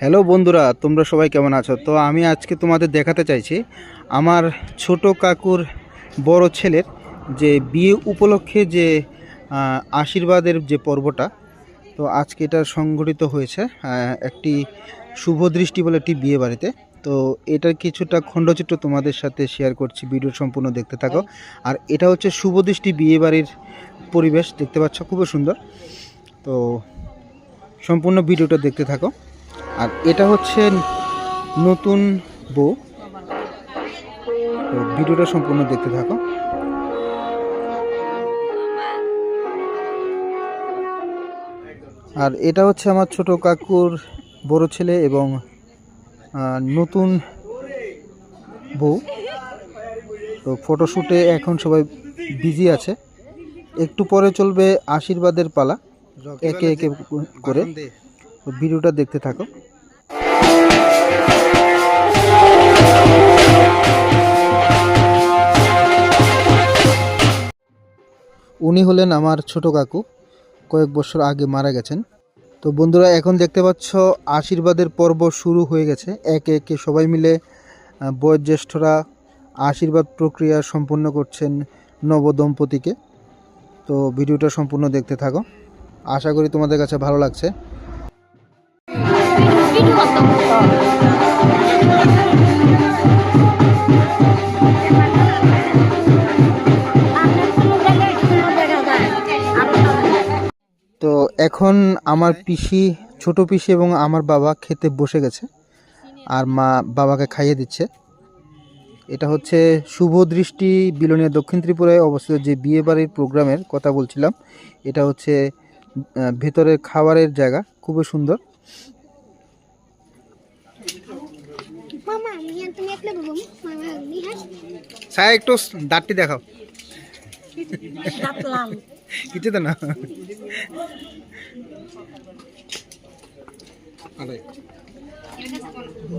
Hello বন্ধুরা, তোমরা সবাই কেমন আছো? তো আমি আজকে তোমাদের দেখাতে চাইছি আমার ছোট কাকুর বড় ছেলের যে বিয়ে উপলক্ষে যে আশীর্বাদের যে পর্বটা, তো আজকে এটা সংগঠিত হয়েছে একটি শুভদৃষ্টি বলে একটি বিয়ে বাড়িতে। তো এটার কিছুটা খণ্ডচিত্র তোমাদের সাথে শেয়ার করছি ভিডিও সম্পূর্ণ দেখতে থাকো। আর এটা হচ্ছে শুভদৃষ্টি বিয়েবাড়ির পরিবেশ দেখতে পাচ্ছ, খুবই সুন্দর। তো সম্পূর্ণ ভিডিওটা দেখতে থাকো। আর এটা হচ্ছে নতুন বউ। তো ভিডিওটা সম্পূর্ণ দেখতে থাকো। আর এটা হচ্ছে আমার ছোট কাকুর বড় ছেলে এবং নতুন বউ। তো ফটোশ্যুটে এখন সবাই বিজি আছে। একটু পরে চলবে আশীর্বাদের পালা। একে একে করে ভিডিওটা দেখতে থাকো। উনি হলেন আমার ছোট কাকু কয়েক বছর আগে মারা গেছেন। তো বন্ধুরা এখন দেখতে পাচ্ছ আশীর্বাদের পর্ব শুরু হয়ে গেছে। একে একে সবাই মিলে বয়োজ্যেষ্ঠরা আশীর্বাদ প্রক্রিয়া সম্পন্ন করছেন নবদম্পতিকে। তো ভিডিওটা সম্পূর্ণ দেখতে থাকো। আশা করি তোমাদের কাছে ভালো লাগছে। তো এখন আমার পিসি, ছোট পিসি এবং আমার বাবা খেতে বসে গেছে। আর মা বাবাকে খাইয়ে দিচ্ছে। এটা হচ্ছে শুভ দৃষ্টি বিলোনিয়া দক্ষিণ ত্রিপুরায় অবস্থিত যে বিয়ে বাড়ির প্রোগ্রামের কথা বলছিলাম। এটা হচ্ছে আহ, ভেতরের খাবারের জায়গা খুবই সুন্দর। ছায়া একটু দাঁতটি দেখাও। কিছু তো না। এই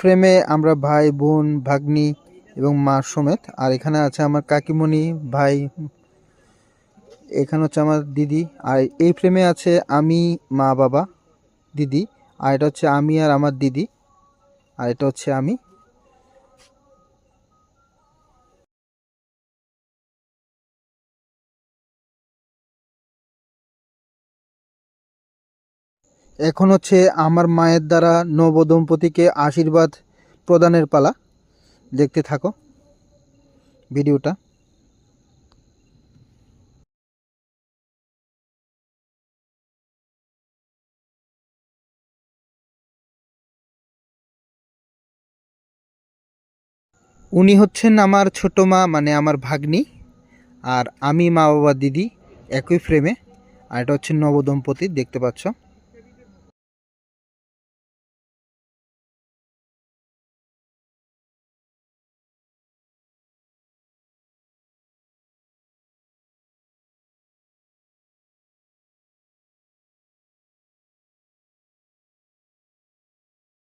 ফ্রেমে আমরা ভাই, বোন, ভাগ্নি এবং মা সমেত, আর এখানে আছে আমার কাকিমণি, ভাই, এখানে হচ্ছে আমার দিদি, আর এই ফ্রেমে আছে আমি, মা, বাবা, দিদি, আর এটা হচ্ছে আমি আর আমার দিদি, আর এটা হচ্ছে আমি। এখন হচ্ছে আমার মায়ের দ্বারা নবদম্পতিকে আশীর্বাদ প্রদানের পালা। দেখতে থাকো ভিডিওটা। উনি হচ্ছেন আমার ছোট মা মানে আমার ভাগ্নি, আর আমি মা বাবা দিদি একই ফ্রেমে আর এটা হচ্ছে নবদম্পতি, দেখতে পাচ্ছ?